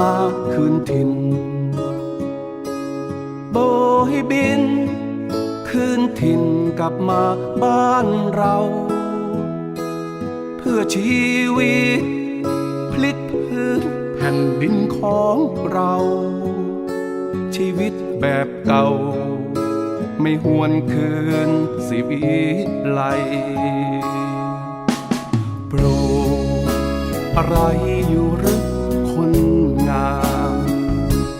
มาคืนถิ่น โบให้บิน คืนถิ่นกลับมาบ้านเรา เพื่อชีวิต พลิกพื้นแผ่นดินของเรา ชีวิตแบบเก่า ไม่หวนคืนสิวิไลปลูกอะไรอยู่หรือ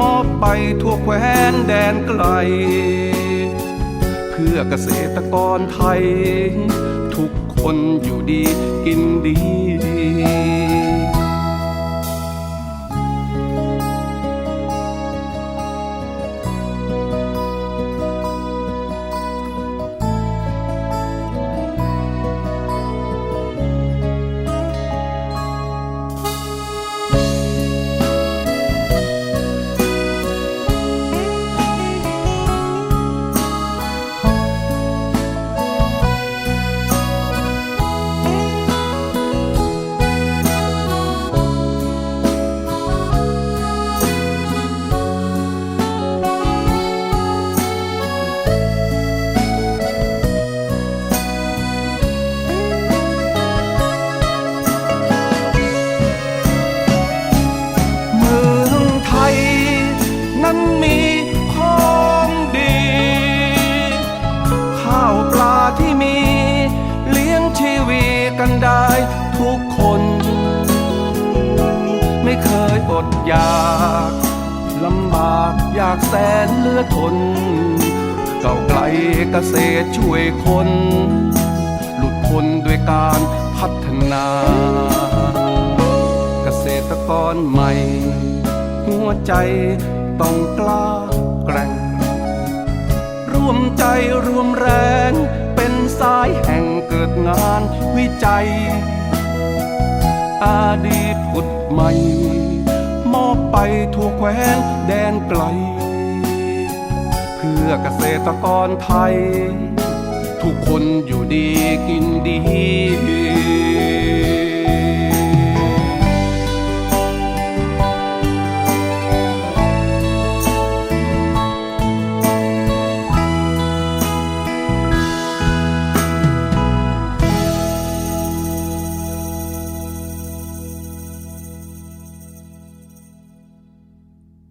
มอบไปทั่วแคว้นแดนไกล เพื่อเกษตรกรไทย ทุกคนอยู่ดีกิน กันได้ทุกคน ไม่เคยอดอยากลำบากอยากแสนเลือทนเก่าไกลเกษตรช่วยคน หลุดพ้นด้วยการพัฒนา เกษตรกรใหม่ หัวใจต้องกล้าแกร่ง ร่วมใจรวมแรง สายแห่งเกิดงานวิจัย อาดีตผุดใหม่ มอบไปทั่วแคว้นแดนไกล เพื่อเกษตรกรไทย ทุกคนอยู่ดีกินดี